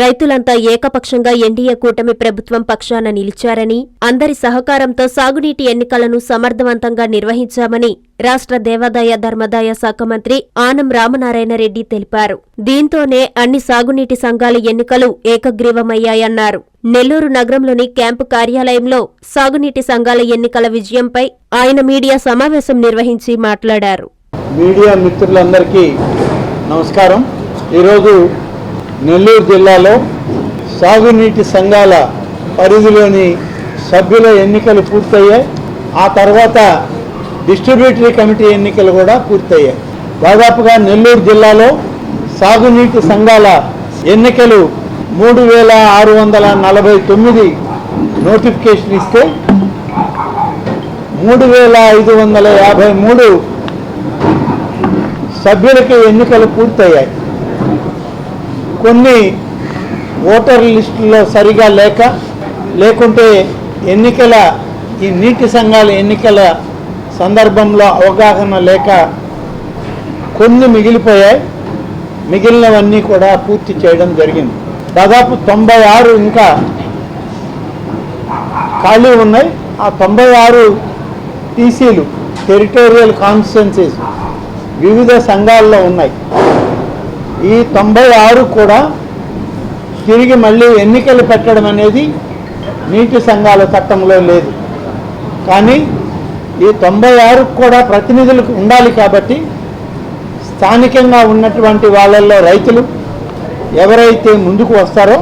రైతులంతా ఏకపక్షంగా ఎన్డీఏ కూటమి ప్రభుత్వం పక్షాన నిలిచారని అందరి సహకారంతో సాగునీటి ఎన్నికలను సమర్థవంతంగా నిర్వహించామని రాష్ట్ర దేవాదాయ ధర్మదాయ శాఖ మంత్రి ఆనం రామనారాయణ రెడ్డి తెలిపారు. దీంతోనే అన్ని సాగునీటి సంఘాల ఎన్నికలు ఏకగ్రీవమయ్యాయన్నారు. నెల్లూరు నగరంలోని క్యాంపు కార్యాలయంలో సాగునీటి సంఘాల ఎన్నికల విజయంపై ఆయన మీడియా సమావేశం నిర్వహించి మాట్లాడారు. మీడియా మిత్రులందరికీ నమస్కారం. ఈరోజు నెల్లూరు జిల్లాలో సాగునీటి సంఘాల పరిధిలోని సభ్యుల ఎన్నికలు పూర్తయ్యాయి. ఆ తర్వాత డిస్ట్రిబ్యూటరీ కమిటీ ఎన్నికలు కూడా పూర్తయ్యాయి. దాదాపుగా నెల్లూరు జిల్లాలో సాగునీటి సంఘాల ఎన్నికలు మూడు వేల ఆరు వందల నలభై తొమ్మిది నోటిఫికేషన్ ఇస్తే మూడు వేల ఐదు వందల యాభై మూడు సభ్యులకి ఎన్నికలు పూర్తయ్యాయి. కొన్ని ఓటర్ లిస్టులో సరిగా లేక లేకుంటే ఎన్నికల ఈ నీటి సంఘాల ఎన్నికల సందర్భంలో అవగాహన లేక కొన్ని మిగిలిపోయాయి. మిగిలినవన్నీ కూడా పూర్తి చేయడం జరిగింది. దాదాపు తొంభై ఆరు ఇంకా ఖాళీ ఉన్నాయి. ఆ తొంభై ఆరు టీసీలు టెరిటోరియల్ కాన్స్టిట్యున్సీస్ వివిధ సంఘాల్లో ఉన్నాయి. ఈ తొంభై ఆరు కూడా తిరిగి మళ్ళీ ఎన్నికలు పెట్టడం అనేది నీటి సంఘాల చట్టంలో లేదు. కానీ ఈ తొంభై ఆరుకు కూడా ప్రతినిధులకు ఉండాలి కాబట్టి స్థానికంగా ఉన్నటువంటి వాళ్ళల్లో రైతులు ఎవరైతే ముందుకు వస్తారో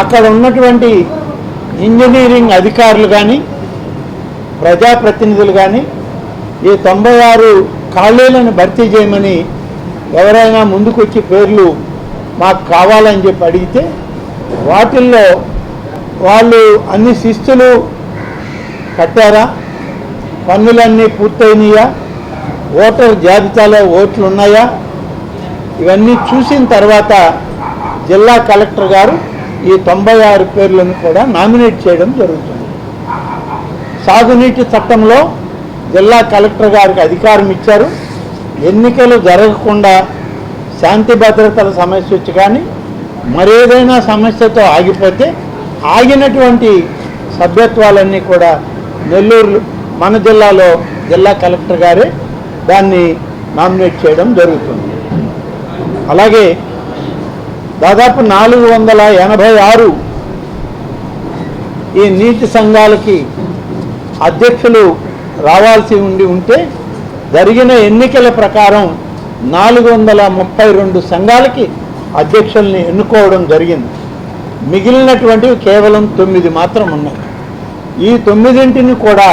అక్కడ ఉన్నటువంటి ఇంజనీరింగ్ అధికారులు కానీ ప్రజాప్రతినిధులు కానీ ఈ తొంభై ఆరు ఖాళీలను భర్తీ చేయమని ఎవరైనా ముందుకొచ్చి పేర్లు మాకు కావాలని చెప్పి అడిగితే వాటిల్లో వాళ్ళు అన్ని శిస్తులు కట్టారా? పన్నులన్నీ పూర్తయినాయా? ఓటర్ జాబితాలో ఓట్లు ఉన్నాయా ఇవన్నీ చూసిన తర్వాత జిల్లా కలెక్టర్ గారు ఈ తొంభై ఆరు పేర్లను కూడా నామినేట్ చేయడం జరుగుతుంది. సాగునీటి చట్టంలో జిల్లా కలెక్టర్ గారికి అధికారం ఇచ్చారు. ఎన్నికలు జరగకుండా శాంతి భద్రతల సమస్య వచ్చి కానీ మరేదైనా సమస్యతో ఆగిపోతే ఆగినటువంటి సభ్యత్వాలన్నీ కూడా నెల్లూరు మన జిల్లాలో జిల్లా కలెక్టర్ గారే దాన్ని నామినేట్ చేయడం జరుగుతుంది. అలాగే దాదాపు నాలుగు వందల ఎనభై ఆరు ఈ నీతి సంఘాలకి అధ్యక్షులు రావాల్సి ఉండి ఉంటే జరిగిన ఎన్నికల ప్రకారం నాలుగు వందల ముప్పై రెండు సంఘాలకి అధ్యక్షుల్ని ఎన్నుకోవడం జరిగింది. మిగిలినటువంటివి కేవలం తొమ్మిది మాత్రం ఉన్నాయి. ఈ తొమ్మిదింటిని కూడా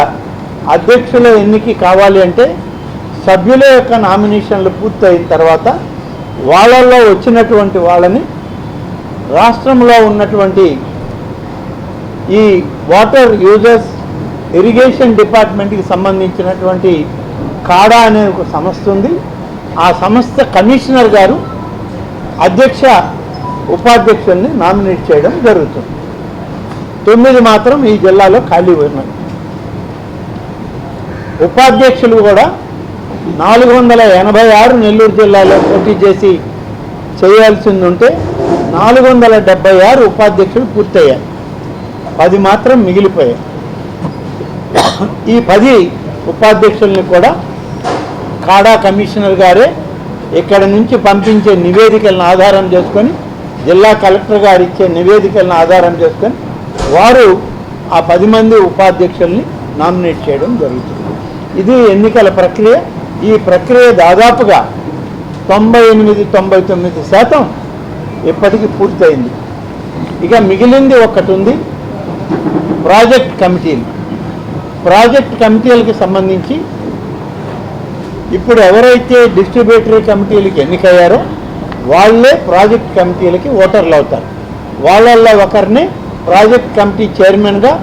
అధ్యక్షుల ఎన్నిక కావాలి అంటే సభ్యుల యొక్క నామినేషన్లు పూర్తయిన తర్వాత వాళ్ళల్లో వచ్చినటువంటి వాళ్ళని రాష్ట్రంలో ఉన్నటువంటి ఈ వాటర్ యూజర్స్ ఇరిగేషన్ డిపార్ట్మెంట్కి సంబంధించినటువంటి కాడా అనే ఒక సంస్థ ఉంది. ఆ సంస్థ కమిషనర్ గారు అధ్యక్ష ఉపాధ్యక్షుల్ని నామినేట్ చేయడం జరుగుతుంది. తొమ్మిది మాత్రం ఈ జిల్లాలో ఖాళీ ఉన్నాయి. ఉపాధ్యక్షులు కూడా నాలుగు వందల ఎనభై ఆరు నెల్లూరు జిల్లాలో పోటీ చేసి చేయాల్సింది ఉంటే నాలుగు వందల డెబ్బై ఆరు ఉపాధ్యక్షులు పూర్తయ్యాయి. పది మాత్రం మిగిలిపోయాయి. ఈ పది ఉపాధ్యక్షుల్ని కూడా కాడా కమిషనర్ గారే ఇక్కడ నుంచి పంపించే నివేదికలను ఆధారం చేసుకొని జిల్లా కలెక్టర్ గారు ఇచ్చే నివేదికలను ఆధారం చేసుకొని వారు ఆ పది మంది ఉపాధ్యక్షుల్ని నామినేట్ చేయడం జరుగుతుంది. ఇది ఎన్నికల ప్రక్రియ. ఈ ప్రక్రియ దాదాపుగా తొంభై ఎనిమిది తొంభై తొమ్మిది శాతం ఇప్పటికీ పూర్తయింది. ఇక మిగిలింది ఒకటి ఉంది ప్రాజెక్ట్ కమిటీలు. ప్రాజెక్ట్ కమిటీలకు సంబంధించి ఇప్పుడు ఎవరైతే డిస్ట్రిబ్యూటరీ కమిటీలకి ఎన్నికయ్యారో వాళ్ళే ప్రాజెక్ట్ కమిటీలకి ఓటర్లు అవుతారు. వాళ్ళల్లో ఒకరిని ప్రాజెక్ట్ కమిటీ చైర్మన్గా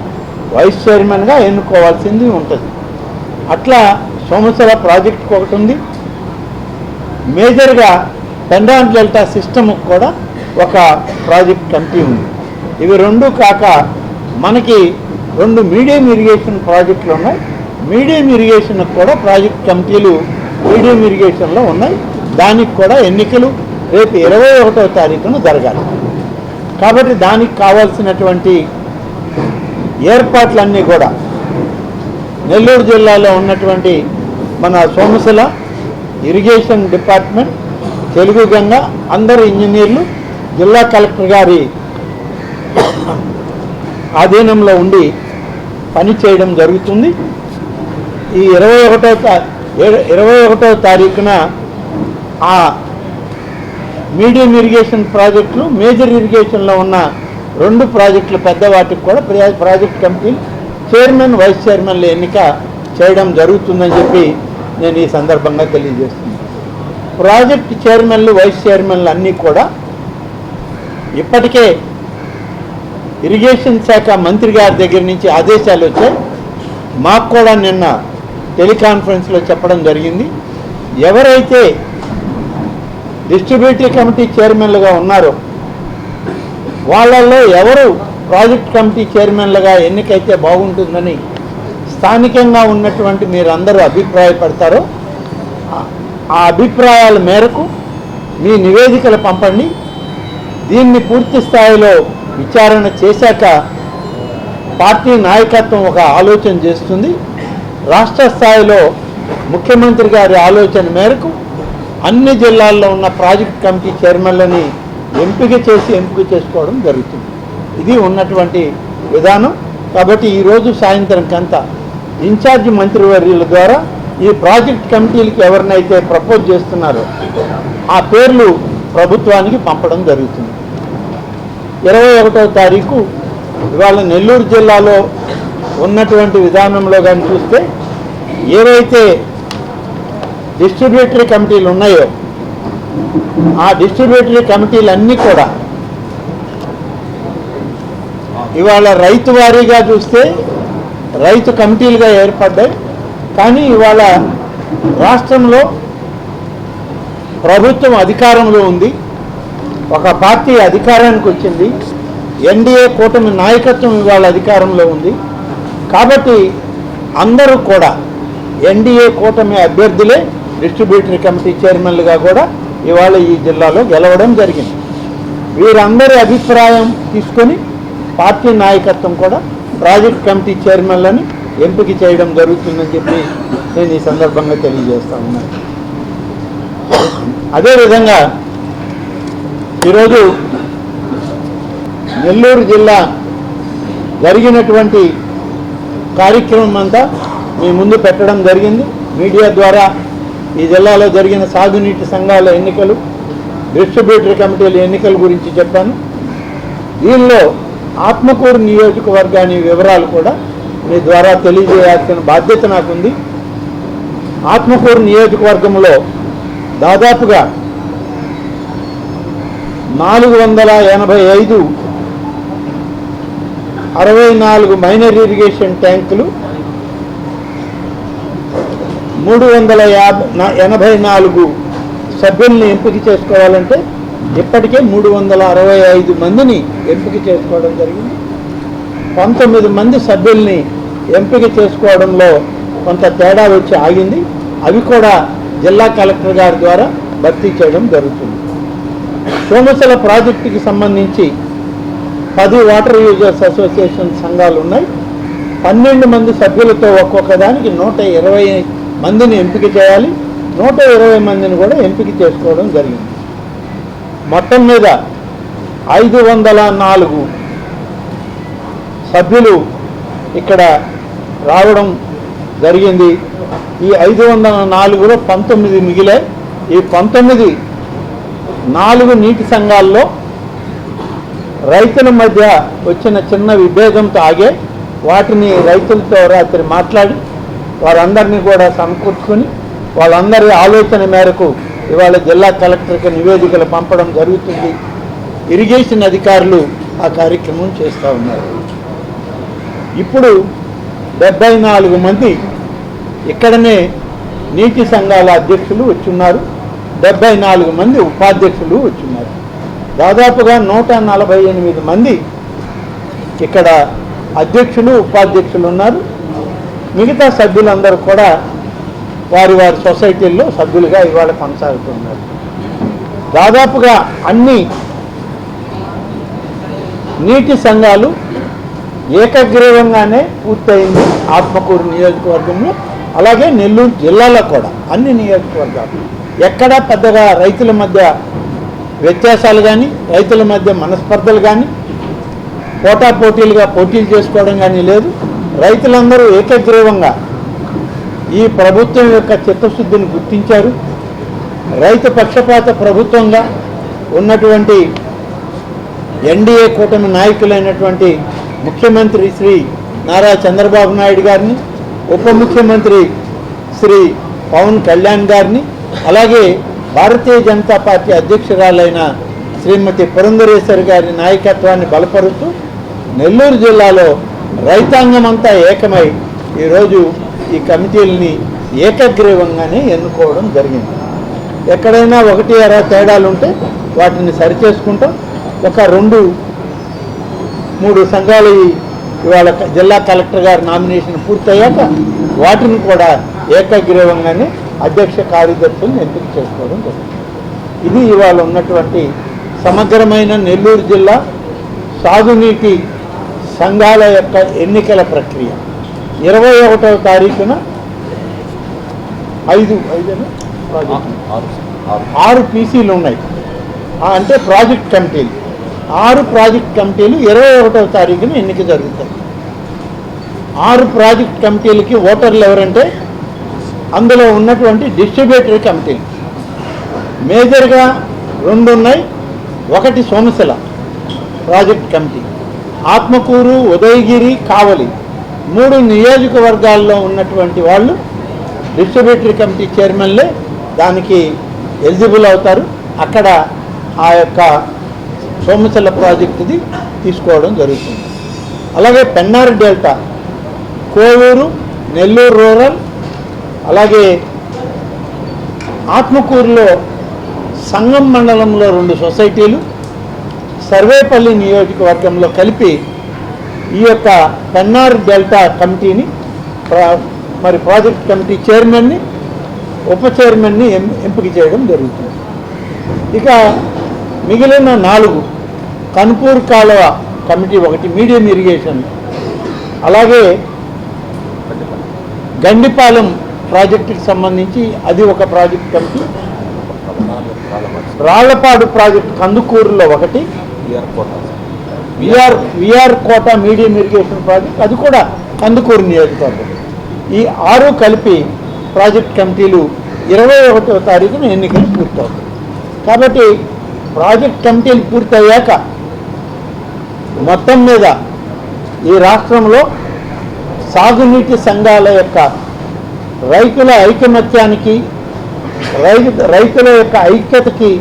వైస్ చైర్మన్గా ఎన్నుకోవాల్సింది ఉంటుంది. అట్లా సోమసర ప్రాజెక్ట్కి ఒకటి ఉంది. మేజర్గా పెండాన్ డెల్టా సిస్టమ్కి కూడా ఒక ప్రాజెక్ట్ కమిటీ ఉంది. ఇవి రెండు కాక మనకి రెండు మీడియం ఇరిగేషన్ ప్రాజెక్టులు ఉన్నాయి. మీడియం ఇరిగేషన్ కూడా ప్రాజెక్ట్ కమిటీలు మీడియం ఇరిగేషన్లో ఉన్నాయి. దానికి కూడా ఎన్నికలు రేపు ఇరవై ఒకటో తారీఖున జరగాలి. కాబట్టి దానికి కావాల్సినటువంటి ఏర్పాట్లన్నీ కూడా నెల్లూరు జిల్లాలో ఉన్నటువంటి మన సోమశిల ఇరిగేషన్ డిపార్ట్మెంట్ తెలుగు గంగ అందరు ఇంజనీర్లు జిల్లా కలెక్టర్ గారి ఆధీనంలో ఉండి పని చేయడం జరుగుతుంది. ఈ ఇరవై ఒకటో ఇరవై ఒకటో తారీఖున ఆ మీడియం ఇరిగేషన్ ప్రాజెక్టులు మేజర్ ఇరిగేషన్లో ఉన్న రెండు ప్రాజెక్టులు పెద్ద వాటికి కూడా ప్రాజెక్ట్ కమిటీ చైర్మన్ వైస్ చైర్మన్ల ఎన్నిక చేయడం జరుగుతుందని చెప్పి నేను ఈ సందర్భంగా తెలియజేస్తున్నాను. ప్రాజెక్ట్ చైర్మన్లు వైస్ చైర్మన్లు అన్నీ కూడా ఇప్పటికే ఇరిగేషన్ శాఖ మంత్రి గారి దగ్గర నుంచి ఆదేశాలు వచ్చాయి. మాకు కూడా నిన్న టెలికాన్ఫరెన్స్లో చెప్పడం జరిగింది. ఎవరైతే డిస్ట్రిబ్యూటరీ కమిటీ చైర్మన్లుగా ఉన్నారో వాళ్ళల్లో ఎవరు ప్రాజెక్ట్ కమిటీ చైర్మన్లుగా ఎన్నికైతే బాగుంటుందని స్థానికంగా ఉన్నటువంటి మీరందరూ అభిప్రాయపడతారో ఆ- ఆ అభిప్రాయాల మేరకు మీ నివేదికలు పంపండి. దీన్ని పూర్తి స్థాయిలో విచారణ చేశాక పార్టీ నాయకత్వం ఒక ఆలోచన చేస్తుంది. రాష్ట్ర స్థాయిలో ముఖ్యమంత్రి గారి ఆలోచన మేరకు అన్ని జిల్లాల్లో ఉన్న ప్రాజెక్ట్ కమిటీ చైర్మన్లని ఎంపిక చేసి ఎంపిక చేసుకోవడం జరుగుతుంది. ఇది ఉన్నటువంటి విధానం. కాబట్టి ఈరోజు సాయంత్రం కంత ఇన్ఛార్జ్ మంత్రివర్యుల ద్వారా ఈ ప్రాజెక్ట్ కమిటీలకి ఎవరినైతే ప్రపోజ్ చేస్తున్నారో ఆ పేర్లు ప్రభుత్వానికి పంపడం జరుగుతుంది. ఇరవై ఒకటో తారీఖు ఇవాళ నెల్లూరు జిల్లాలో ఉన్నటువంటి విధానంలో కానీ చూస్తే ఏవైతే డిస్ట్రిబ్యూటరీ కమిటీలు ఉన్నాయో ఆ డిస్ట్రిబ్యూటరీ కమిటీలు అన్నీ కూడా ఇవాళ రైతు వారీగా చూస్తే రైతు కమిటీలుగా ఏర్పడ్డాయి. కానీ ఇవాళ రాష్ట్రంలో ప్రభుత్వం అధికారంలో ఉంది. ఒక పార్టీ అధికారానికి వచ్చింది. ఎన్డీఏ కూటమి నాయకత్వం ఇవాళ అధికారంలో ఉంది. కాబట్టి అందరూ కూడా ఎన్డీఏ కూటమి అభ్యర్థులే డిస్ట్రిబ్యూటరీ కమిటీ చైర్మన్లుగా కూడా ఇవాళ ఈ జిల్లాలో గెలవడం జరిగింది. వీరందరి అభిప్రాయం తీసుకొని పార్టీ నాయకత్వం కూడా ప్రాజెక్ట్ కమిటీ చైర్మన్లని ఎంపిక చేయడం జరుగుతుందని చెప్పి నేను ఈ సందర్భంగా తెలియజేస్తా ఉన్నాను. అదేవిధంగా ఈరోజు నెల్లూరు జిల్లా జరిగినటువంటి కార్యక్రమం అంతా మీ ముందు పెట్టడం జరిగింది. మీడియా ద్వారా ఈ జిల్లాలో జరిగిన సాగునీటి సంఘాల ఎన్నికలు డిస్ట్రిబ్యూటరీ కమిటీల ఎన్నికల గురించి చెప్పాను. దీనిలో ఆత్మకూరు నియోజకవర్గాని వివరాలు కూడా మీ ద్వారా తెలియజేయాల్సిన బాధ్యత నాకుంది. ఆత్మకూరు నియోజకవర్గంలో దాదాపుగా నాలుగు వందల ఎనభై ఐదు అరవై నాలుగు మైనర్ ఇరిగేషన్ ట్యాంకులు మూడు వందల యాభై ఎనభై నాలుగు సభ్యుల్ని ఎంపిక చేసుకోవాలంటే ఇప్పటికే మూడు వందల అరవై ఐదు మందిని ఎంపిక చేసుకోవడం జరిగింది. పంతొమ్మిది మంది సభ్యుల్ని ఎంపిక చేసుకోవడంలో కొంత తేడా వచ్చి ఆగింది. అవి కూడా జిల్లా కలెక్టర్ గారి ద్వారా భర్తీ చేయడం జరుగుతుంది. సోమశల ప్రాజెక్టుకి సంబంధించి పది వాటర్ యూజర్స్ అసోసియేషన్ సంఘాలు ఉన్నాయి. పన్నెండు మంది సభ్యులతో ఒక్కొక్క దానికి నూట ఇరవై మందిని ఎంపిక చేయాలి. నూట ఇరవై మందిని కూడా ఎంపిక చేసుకోవడం జరిగింది. మొత్తం మీద ఐదు వందల నాలుగు సభ్యులు ఇక్కడ రావడం జరిగింది. ఈ ఐదు వందల నాలుగులో పంతొమ్మిది మిగిలాయి. ఈ పంతొమ్మిది నాలుగు నీటి సంఘాల్లో రైతుల మధ్య వచ్చిన చిన్న విభేదంతో ఆగే వాటిని రైతులతో రాత్రి మాట్లాడి వారందరినీ కూడా సమకూర్చుకొని వాళ్ళందరి ఆలోచన మేరకు ఇవాళ జిల్లా కలెక్టర్కి నివేదికలు పంపడం జరుగుతుంది. ఇరిగేషన్ అధికారులు ఆ కార్యక్రమం చేస్తూ ఉన్నారు. ఇప్పుడు డెబ్బై నాలుగు మంది ఇక్కడనే నీటి సంఘాల అధ్యక్షులు వచ్చున్నారు. డెబ్బై నాలుగు మంది ఉపాధ్యక్షులు వచ్చున్నారు. దాదాపుగా నూట నలభై ఎనిమిది మంది ఇక్కడ అధ్యక్షులు ఉపాధ్యక్షులు ఉన్నారు. మిగతా సభ్యులందరూ కూడా వారి వారి సొసైటీల్లో సభ్యులుగా ఇవాళ కొనసాగుతున్నారు. దాదాపుగా అన్ని నీటి సంఘాలు ఏకగ్రీవంగానే పూర్తయింది ఆత్మకూరు నియోజకవర్గంలో. అలాగే నెల్లూరు జిల్లాలో కూడా అన్ని నియోజకవర్గాలు. ఎక్కడా పెద్దగా రైతుల మధ్య వ్యత్యాసాలు కానీ రైతుల మధ్య మనస్పర్ధలు కానీ పోటాపోటీలుగా పోటీలు చేసుకోవడం కానీ లేదు. రైతులందరూ ఏకగ్రీవంగా ఈ ప్రభుత్వం యొక్క చిత్తశుద్ధిని గుర్తించారు. రైతు పక్షపాత ప్రభుత్వంగా ఉన్నటువంటి ఎన్డీఏ కూటమి నాయకులైనటువంటి ముఖ్యమంత్రి శ్రీ నారా చంద్రబాబు నాయుడు గారిని ఉప ముఖ్యమంత్రి శ్రీ పవన్ కళ్యాణ్ గారిని అలాగే భారతీయ జనతా పార్టీ అధ్యక్షురాలైన శ్రీమతి పురంధరేశ్వరి గారి నాయకత్వాన్ని బలపరుస్తూ నెల్లూరు జిల్లాలో రైతాంగం అంతా ఏకమై ఈరోజు ఈ కమిటీలని ఏకగ్రీవంగానే ఎన్నుకోవడం జరిగింది. ఎక్కడైనా ఒకటి అర తేడాలు ఉంటే వాటిని సరిచేసుకుంటాం. ఒక రెండు మూడు సంఘాలు ఇవాళ జిల్లా కలెక్టర్ గారి నామినేషన్ పూర్తయ్యాక వాటిని కూడా ఏకగ్రీవంగానే అధ్యక్ష కార్యదర్శులను ఎంపిక చేసుకోవడం జరుగుతుంది. ఇది ఇవాళ ఉన్నటువంటి సమగ్రమైన నెల్లూరు జిల్లా సాగునీటి సంఘాల యొక్క ఎన్నికల ప్రక్రియ. ఇరవై ఒకటవ తారీఖున ఐదు ఐదు ఆరు పీసీలు ఉన్నాయి. అంటే ప్రాజెక్ట్ కమిటీలు. ఆరు ప్రాజెక్ట్ కమిటీలు ఇరవై ఒకటవ తారీఖున ఎన్నిక జరుగుతాయి. ఆరు ప్రాజెక్ట్ కమిటీలకి ఓటర్లు ఎవరంటే అందులో ఉన్నటువంటి డిస్ట్రిబ్యూటరీ కమిటీ మేజర్గా రెండు ఉన్నాయి ఒకటి సోమశిల ప్రాజెక్ట్ కమిటీ. ఆత్మకూరు ఉదయగిరి కావలి మూడు నియోజకవర్గాల్లో ఉన్నటువంటి వాళ్ళు డిస్ట్రిబ్యూటరీ కమిటీ చైర్మన్లే దానికి ఎలిజిబుల్ అవుతారు. అక్కడ ఆ యొక్క సోమశిల ప్రాజెక్టుది తీసుకోవడం జరుగుతుంది. అలాగే పెన్నార్ డెల్టా కోవూరు నెల్లూరు రూరల్ అలాగే ఆత్మకూరులో సంగం మండలంలో రెండు సొసైటీలు సర్వేపల్లి నియోజకవర్గంలో కలిపి ఈ యొక్క పెన్నార్ డెల్టా కమిటీని ప్రా- మరి ప్రాజెక్ట్ కమిటీ చైర్మన్ని ఉప చైర్మన్ని ఎంపిక చేయడం జరుగుతుంది. ఇక మిగిలిన నాలుగు కన్పూర్ కాలువ కమిటీ ఒకటి మీడియం ఇరిగేషన్. అలాగే గండిపాలెం ప్రాజెక్టుకి సంబంధించి అది ఒక ప్రాజెక్ట్ కమిటీ. రాళ్ళపాడు ప్రాజెక్ట్ కందుకూరులో ఒకటి. VR VR Kota medium irrigation project అది కూడా కందుకూరు నియోజకవర్గం. ఈ ఆరు కలిపి ప్రాజెక్ట్ కమిటీలు ఇరవై ఒకటో తారీఖున ఎన్నికలు పూర్తవుతాయి. కాబట్టి ప్రాజెక్ట్ కమిటీలు పూర్తయ్యాక మొత్తం మీద ఈ రాష్ట్రంలో సాగునీటి సంఘాల యొక్క రైతుల ఐకమత్యానికి రైతు రైతుల యొక్క ఐక్యతకి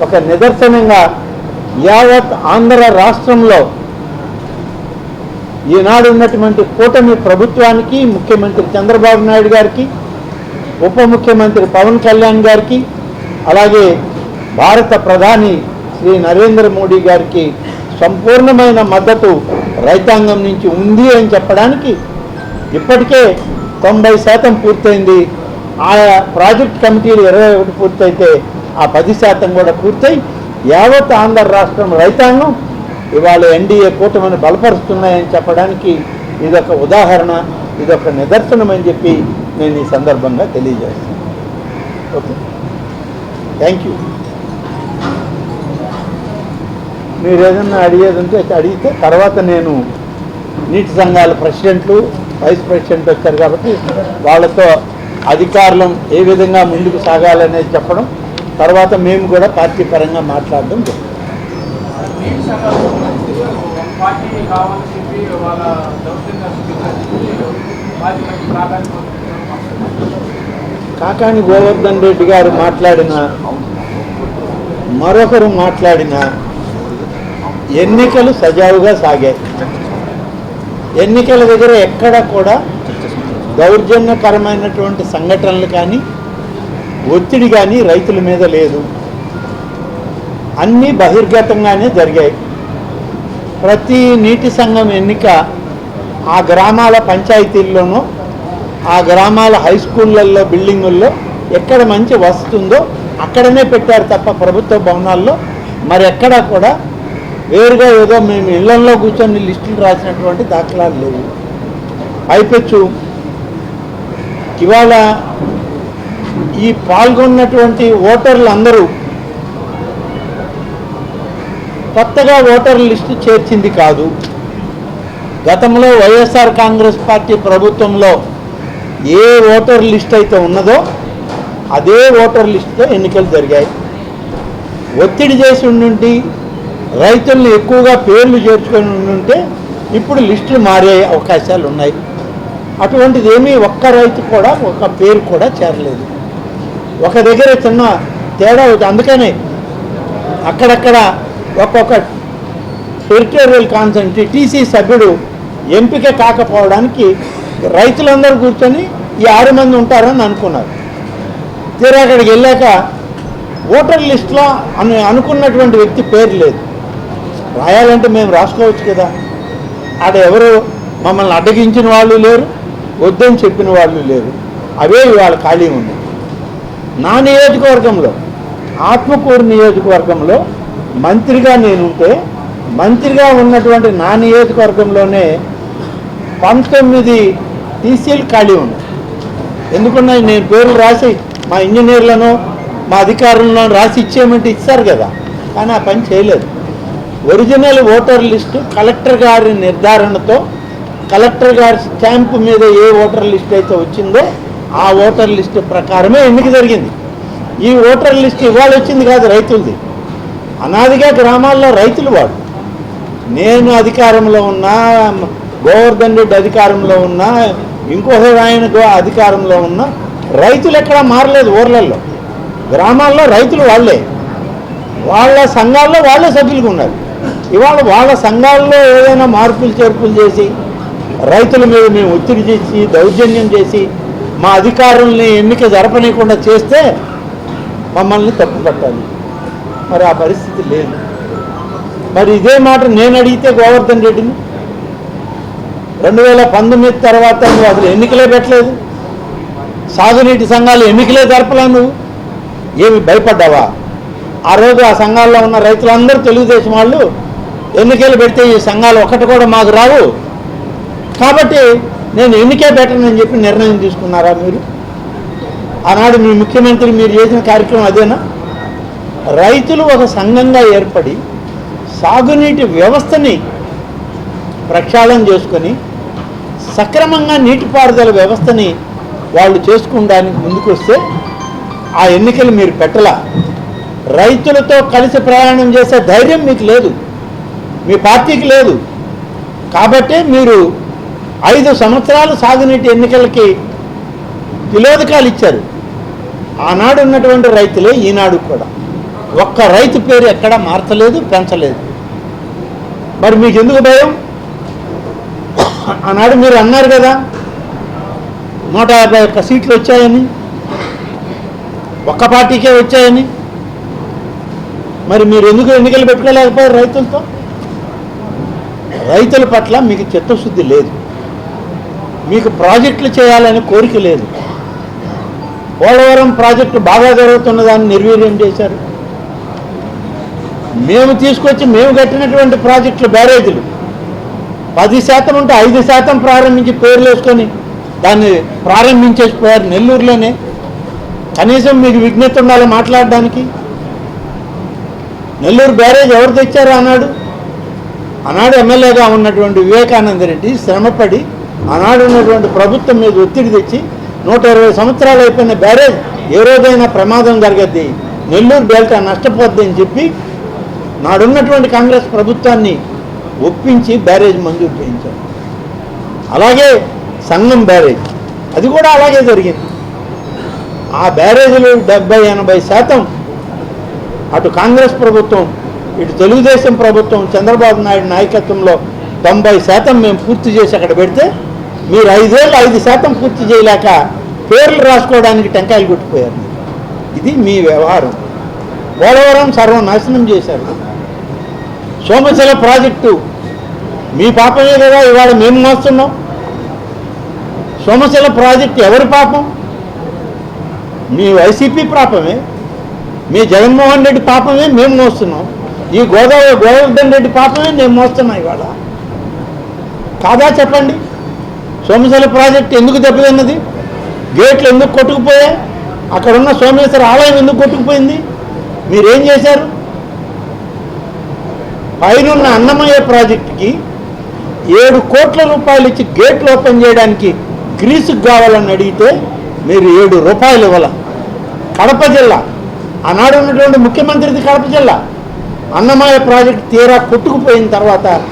ఒక నిదర్శనంగా యావత్ ఆంధ్ర రాష్ట్రంలో ఈనాడు ఉన్నటువంటి కూటమి ప్రభుత్వానికి ముఖ్యమంత్రి చంద్రబాబు నాయుడు గారికి ఉప ముఖ్యమంత్రి పవన్ కళ్యాణ్ గారికి అలాగే భారత ప్రధాని శ్రీ నరేంద్ర మోడీ గారికి సంపూర్ణమైన మద్దతు రైతాంగం నుంచి ఉంది అని చెప్పడానికి ఇప్పటికే తొంభై శాతం పూర్తయింది. ఆయా ప్రాజెక్ట్ కమిటీలు ఇరవై ఒకటి పూర్తయితే ఆ పది శాతం కూడా పూర్తయి. యావత్ ఆంధ్ర రాష్ట్రం రైతాంగం ఇవాళ ఎన్డీఏ కూటమిని బలపరుస్తున్నాయని చెప్పడానికి ఇదొక ఉదాహరణ ఇదొక నిదర్శనం అని చెప్పి నేను ఈ సందర్భంగా తెలియజేస్తాను. ఓకే. థ్యాంక్ యూ మీరు ఏదన్నా అడిగేది ఉంటే అడిగితే తర్వాత నేను నీటి సంఘాల ప్రెసిడెంట్లు వైస్ ప్రెసిడెంట్ వచ్చారు కాబట్టి వాళ్ళతో అధికారులం ఏ విధంగా ముందుకు సాగాలనేది చెప్పడం తర్వాత మేము కూడా పార్టీ పరంగా మాట్లాడడం జరుగుతుంది. కాకాని గోవర్ధన్ రెడ్డి గారు మాట్లాడిన మరొకరు మాట్లాడిన ఎన్నికలు సజావుగా సాగాయి. ఎన్నికల దగ్గర ఎక్కడ కూడా దౌర్జన్యకరమైనటువంటి సంఘటనలు కానీ ఒత్తిడి కానీ రైతుల మీద లేదు. అన్నీ బహిర్గతంగానే జరిగాయి. ప్రతి నీటి సంఘం ఎన్నిక ఆ గ్రామాల పంచాయతీల్లోనూ ఆ గ్రామాల హై స్కూళ్ళల్లో బిల్డింగుల్లో ఎక్కడ మంచి వస్తుందో అక్కడనే పెట్టారు తప్ప ప్రభుత్వ భవనాల్లో మరి ఎక్కడా కూడా వేరుగా ఏదో మేము ఇళ్ళలో కూర్చొని లిస్టులు రాసినటువంటి దాఖలాలు లేవు. అయిపోచ్చు. ఇవాళ ఈ పాల్గొన్నటువంటి ఓటర్లు అందరూ కొత్తగా ఓటర్ లిస్టు చేర్చింది కాదు. గతంలో వైఎస్ఆర్ కాంగ్రెస్ పార్టీ ప్రభుత్వంలో ఏ ఓటర్ లిస్ట్ అయితే ఉన్నదో అదే ఓటర్ లిస్టుతో ఎన్నికలు జరిగాయి. ఒత్తిడి చేసి ఉండి రైతుల్ని ఎక్కువగా పేర్లు చేర్చుకొని ఉంటే ఇప్పుడు లిస్టులు మారే అవకాశాలు ఉన్నాయి. అటువంటిది ఏమీ ఒక్క రైతు కూడా ఒక పేరు కూడా చేరలేదు. ఒక దగ్గర చిన్న తేడా అవుతుంది అందుకనే అక్కడక్కడ ఒక్కొక్క టెరిటోరియల్ కాన్సెంట్ టీసీ సభ్యుడు ఎంపిక కాకపోవడానికి రైతులందరూ కూర్చొని ఈ ఆరు మంది ఉంటారని అనుకున్నారు. తీరా అక్కడికి వెళ్ళాక ఓటర్ లిస్ట్లో అని అనుకున్నటువంటి వ్యక్తి పేరు లేదు. రాయాలంటే మేము రాసుకోవచ్చు కదా. ఆడ ఎవరు మమ్మల్ని అడ్డగించిన వాళ్ళు లేరు వద్దని చెప్పిన వాళ్ళు లేరు. అవే ఇవాళ ఖాళీ ఉన్నాయి నా నియోజకవర్గంలో ఆత్మకూరు నియోజకవర్గంలో మంత్రిగా నేనుంటే మంత్రిగా ఉన్నటువంటి నా నియోజకవర్గంలోనే పంతొమ్మిది టీసీలు ఖాళీ ఉన్నాయి. ఎందుకున్నాయి? నేను పేర్లు రాసి మా ఇంజనీర్లను మా అధికారులను రాసి ఇచ్చేయమంటే ఇచ్చారు కదా. కానీ ఆ పని చేయలేదు. ఒరిజినల్ ఓటర్ లిస్టు కలెక్టర్ గారి నిర్ధారణతో కలెక్టర్ గారి స్టాంప్ మీద ఏ ఓటర్ లిస్ట్ అయితే వచ్చిందో ఆ ఓటర్ లిస్టు ప్రకారమే ఎన్నిక జరిగింది. ఈ ఓటర్ లిస్ట్ ఇవాళ వచ్చింది కాదు రైతులది. అనాదిగా గ్రామాల్లో రైతులు వాడు. నేను అధికారంలో ఉన్నా గోవర్ధన్ రెడ్డి అధికారంలో ఉన్నా ఇంకొక ఆయన అధికారంలో ఉన్నా రైతులు ఎక్కడా మారలేదు ఊర్లలో గ్రామాల్లో రైతులు వాళ్ళే. వాళ్ళ సంఘాల్లో వాళ్ళే సభ్యులుగా ఉన్నారు. ఇవాళ వాళ్ళ సంఘాల్లో ఏదైనా మార్పులు చేర్పులు చేసి రైతుల మీద మేము ఒత్తిడి చేసి దౌర్జన్యం చేసి మా అధికారుల్ని ఎన్నిక జరపనీయకుండా చేస్తే మమ్మల్ని తప్పు పట్టాలి. మరి ఆ పరిస్థితి లేదు. మరి ఇదే మాట నేను అడిగితే గోవర్ధన్ రెడ్డిని రెండు వేల పంతొమ్మిది తర్వాత నువ్వు అసలు ఎన్నికలే పెట్టలేదు. సాగునీటి సంఘాలు ఎన్నికలే జరపలా నువ్వు. ఏమి భయపడ్డావా? ఆ రోజు ఆ సంఘాల్లో ఉన్న రైతులందరూ తెలుగుదేశం వాళ్ళు ఎన్నికలు పెడితే ఈ సంఘాలు ఒకటి కూడా మాకు రావు. కాబట్టి నేను ఎన్నికే పెట్టనని చెప్పి నిర్ణయం తీసుకున్నారా మీరు? ఆనాడు మీ ముఖ్యమంత్రి మీరు చేసిన కార్యక్రమం అదేనా? రైతులు ఒక సంఘంగా ఏర్పడి సాగునీటి వ్యవస్థని ప్రక్షాళన చేసుకొని సక్రమంగా నీటిపారుదల వ్యవస్థని వాళ్ళు చేసుకోవడానికి ముందుకు వస్తే ఆ ఎన్నికలు మీరు పెట్టలా. రైతులతో కలిసి ప్రయాణం చేసే ధైర్యం మీకు లేదు. మీ పార్టీకి లేదు. కాబట్టే మీరు ఐదు సంవత్సరాలు సాగునీటి ఎన్నికలకి తిలోదకాలు ఇచ్చారు. ఆనాడు ఉన్నటువంటి రైతులే ఈనాడు కూడా. ఒక్క రైతు పేరు ఎక్కడా మార్చలేదు పెంచలేదు. మరి మీకు ఎందుకు భయం? ఆనాడు మీరు అన్నారు కదా నూట యాభై ఒక్క సీట్లు వచ్చాయని ఒక్క పార్టీకే వచ్చాయని. మరి మీరు ఎందుకు ఎన్నికలు పెట్టుకోలేకపోయారు రైతులతో? రైతుల పట్ల మీకు చిత్తశుద్ధి లేదు. మీకు ప్రాజెక్టులు చేయాలని కోరిక లేదు. పోలవరం ప్రాజెక్టు బాగా జరుగుతున్నదాన్ని నిర్వీర్యం చేశారు. మేము తీసుకొచ్చి మేము కట్టినటువంటి ప్రాజెక్టులు బ్యారేజీలు. పది శాతం ఉంటే ఐదు శాతం ప్రారంభించి పేర్లు వేసుకొని దాన్ని ప్రారంభించేసిపోయారు నెల్లూరులోనే. కనీసం మీకు విజ్ఞత ఉండాలి మాట్లాడడానికి. నెల్లూరు బ్యారేజ్ ఎవరు తెచ్చారు అన్నాడు? ఆనాడు ఎమ్మెల్యేగా ఉన్నటువంటి వివేకానంద రెడ్డి శ్రమపడి ఆనాడు ఉన్నటువంటి ప్రభుత్వం మీద ఒత్తిడి తెచ్చి నూట ఇరవై సంవత్సరాలు అయిపోయిన బ్యారేజ్ ఏ రోజైనా ప్రమాదం జరగద్ది నెల్లూరు డెల్టా నష్టపోద్ది అని చెప్పి నాడున్నటువంటి కాంగ్రెస్ ప్రభుత్వాన్ని ఒప్పించి బ్యారేజ్ మంజూరు చేయించారు. అలాగే సంగం బ్యారేజ్ అది కూడా అలాగే జరిగింది. ఆ బ్యారేజీలు డెబ్బై ఎనభై శాతం అటు కాంగ్రెస్ ప్రభుత్వం ఇటు తెలుగుదేశం ప్రభుత్వం చంద్రబాబు నాయుడు నాయకత్వంలో తొంభై శాతం మేము పూర్తి చేసి అక్కడ పెడితే మీరు ఐదేళ్ళు ఐదు శాతం పూర్తి చేయలేక పేర్లు రాసుకోవడానికి టెంకాయలు కొట్టిపోయారు ఇది మీ వ్యవహారం. పోలవరం సర్వనాశనం చేశారు. సోమశిల ప్రాజెక్టు మీ పాపమే కదా ఇవాళ మేము మోస్తున్నాం. సోమశిల ప్రాజెక్టు ఎవరి పాపం? మీ వైసీపీ పాపమే. మీ జగన్మోహన్ రెడ్డి పాపమే మేము మోస్తున్నాం. ఈ గోదావరి గోవర్ధన్ రెడ్డి పాపమే నేను మోస్తున్నా ఇవాళ. కాదా చెప్పండి? సోమేశ్వర ప్రాజెక్ట్ ఎందుకు దెబ్బతిన్నది? గేట్లు ఎందుకు కొట్టుకుపోయాయి? అక్కడ ఉన్న సోమేశ్వర ఆలయం ఎందుకు కొట్టుకుపోయింది? మీరేం చేశారు? పైనున్న అన్నమయ్య ప్రాజెక్టుకి ఏడు కోట్ల రూపాయలు ఇచ్చి గేట్లు ఓపెన్ చేయడానికి గ్రీసుకు కావాలని అడిగితే మీరు ఏడు రూపాయలు ఇవ్వాల. కడప జిల్లా. ఆనాడు ఉన్నటువంటి ముఖ్యమంత్రిది కడప జిల్లా. అన్నమయ్య ప్రాజెక్ట్ తీరా కొట్టుకుపోయిన తర్వాత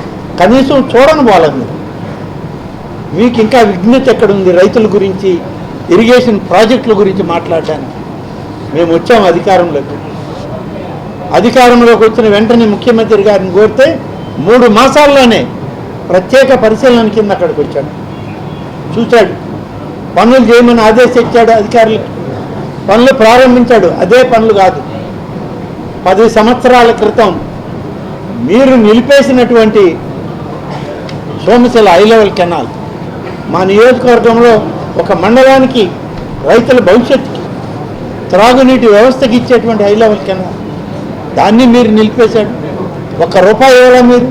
కనీసం చూడని వాళ్ళది మీకు ఇంకా విఘ్నత ఎక్కడుంది రైతుల గురించి ఇరిగేషన్ ప్రాజెక్టుల గురించి మాట్లాడడానికి? మేము వచ్చాము అధికారంలోకి. అధికారంలోకి వచ్చిన వెంటనే ముఖ్యమంత్రి గారిని కోరితే మూడు మాసాల్లోనే ప్రత్యేక పరిశీలన కింద అక్కడికి వచ్చాడు. చూశాడు. పనులు చేయమని ఆదేశించాడు అధికారులకు. పనులు ప్రారంభించాడు. అదే పనులు కాదు. పది సంవత్సరాల క్రితం మీరు నిలిపేసినటువంటి సోమశిల హై లెవెల్ కెనాల్ మా నియోజకవర్గంలో ఒక మండలానికి రైతుల భవిష్యత్తుకి త్రాగునీటి వ్యవస్థకి ఇచ్చేటువంటి హై లెవెల్ కెనాల్. దాన్ని మీరు నిలిపేశాడు ఒక రూపాయి ఇవ్వాలా మీరు?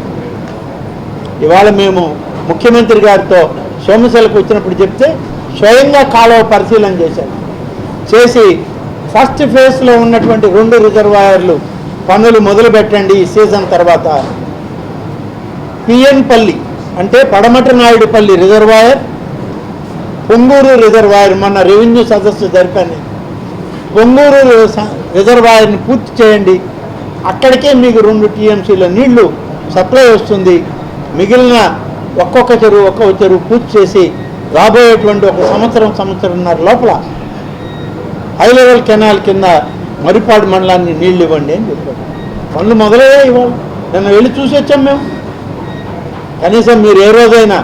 ఇవాళ మేము ముఖ్యమంత్రి గారితో సోమశిలకు వచ్చినప్పుడు చెప్తే స్వయంగా కాలువ పరిశీలన చేశాడు చేసి ఫస్ట్ ఫేజ్లో ఉన్నటువంటి రెండు రిజర్వాయర్లు పనులు మొదలు పెట్టండి ఈ సీజన్ తర్వాత. పిఎన్పల్లి అంటే పడమటి నాయుడుపల్లి రిజర్వాయర్ పొంగూరు రిజర్వాయర్ మొన్న రెవెన్యూ సదస్సు జరిపాను పొంగూరు రిజర్వాయర్ని పూర్తి చేయండి. అక్కడికే మీకు రెండు టీఎంసీల నీళ్ళు సప్లై వస్తుంది. మిగిలిన ఒక్కొక్క చెరువు ఒక్కొక్క చెరువు పూర్తి చేసి రాబోయేటువంటి ఒక సంవత్సరం సంవత్సరంన్నర లోపల హై లెవెల్ కెనాల్ కింద మరిపాడు మండలాన్ని నీళ్ళు ఇవ్వండి అని చెప్పారు పనులు మొదలయ్యా ఇవ్వాలి నిన్న వెళ్ళి చూసి వచ్చాం మేము. కనీసం మీరు ఏ రోజైనా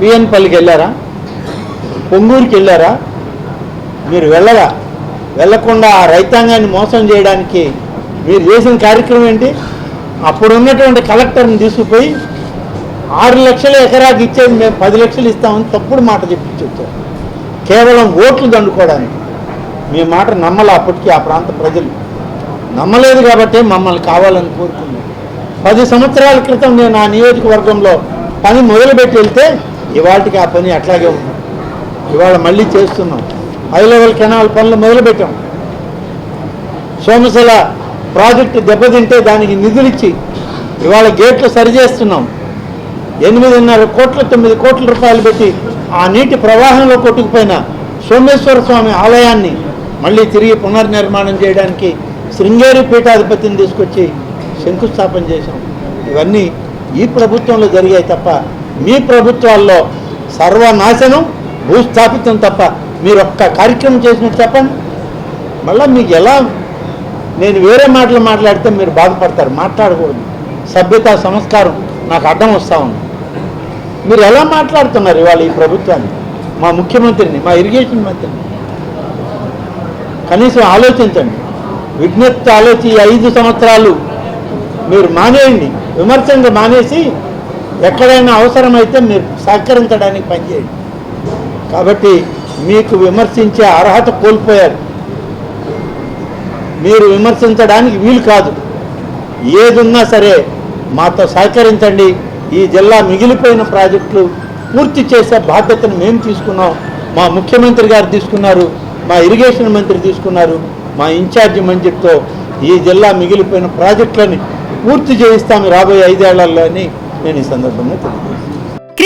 పిఎన్పల్లికి వెళ్ళారా? పొంగూరుకి వెళ్ళారా? మీరు వెళ్ళరా? వెళ్ళకుండా ఆ రైతాంగాన్ని మోసం చేయడానికి మీరు చేసిన కార్యక్రమం ఏంటి? అప్పుడు ఉన్నటువంటి కలెక్టర్ని తీసుకుపోయి ఆరు లక్షల ఎకరాకి ఇచ్చేది మేము పది లక్షలు ఇస్తామని తప్పుడు మాట చెప్పి చెప్తాం కేవలం ఓట్లు దండుకోవడానికి. మీ మాట నమ్మలే అప్పటికి ఆ ప్రాంత ప్రజలు. నమ్మలేదు కాబట్టి మమ్మల్ని కావాలని కోరుకున్నాను పది సంవత్సరాల క్రితం నేను ఆ నియోజకవర్గంలో పని మొదలుపెట్టి వెళ్తే ఇవాళకి ఆ పని అట్లాగే ఉంది. ఇవాళ మళ్ళీ చేస్తున్నాం. హై లెవెల్ కెనాల్ పనులు మొదలుపెట్టాం. సోమశిల ప్రాజెక్టు దెబ్బతింటే దానికి నిధులిచ్చి ఇవాళ గేట్లు సరిచేస్తున్నాం ఎనిమిదిన్నర కోట్ల తొమ్మిది కోట్ల రూపాయలు పెట్టి ఆ నీటి ప్రవాహంలో కొట్టుకుపోయిన సోమేశ్వర స్వామి ఆలయాన్ని మళ్ళీ తిరిగి పునర్నిర్మాణం చేయడానికి శృంగేరి పీఠాధిపతిని తీసుకొచ్చి శంకుస్థాపన చేశాం. ఇవన్నీ ఈ ప్రభుత్వంలో జరిగాయి తప్ప మీ ప్రభుత్వాల్లో సర్వనాశనం భూస్థాపితం తప్ప మీరు ఒక్క కార్యక్రమం చేసినట్టు చెప్పండి. మళ్ళీ మీకు ఎలా నేను వేరే మాటలు మాట్లాడితే మీరు బాధపడతారు మాట్లాడకూడదు. సభ్యత సంస్కారం నాకు అడ్డం వస్తూ ఉంది. మీరు ఎలా మాట్లాడుతున్నారు ఇవాళ ఈ ప్రభుత్వాన్ని? మా ముఖ్యమంత్రిని మా ఇరిగేషన్ మంత్రిని? కనీసం ఆలోచించండి. విజ్ఞప్తి ఆలోచి ఐదు సంవత్సరాలు. మీరు మానేయండి. విమర్శంగా మానేసి ఎక్కడైనా అవసరమైతే మీరు సహకరించడానికి పనిచేయండి. కాబట్టి మీకు విమర్శించే అర్హత కోల్పోయారు. మీరు విమర్శించడానికి వీలు కాదు. ఏదున్నా సరే మాతో సహకరించండి. ఈ జిల్లా మిగిలిపోయిన ప్రాజెక్టులు పూర్తి చేసే బాధ్యతను మేము తీసుకున్నాం. మా ముఖ్యమంత్రి గారు తీసుకున్నారు. మా ఇరిగేషన్ మంత్రి తీసుకున్నారు. మా ఇన్ఛార్జి మంత్రితో ఈ జిల్లా మిగిలిపోయిన ప్రాజెక్టులని పూర్తి చేయిస్తాము రాబోయే ఐదేళ్ళలో అని నేను ఈ సందర్భంగా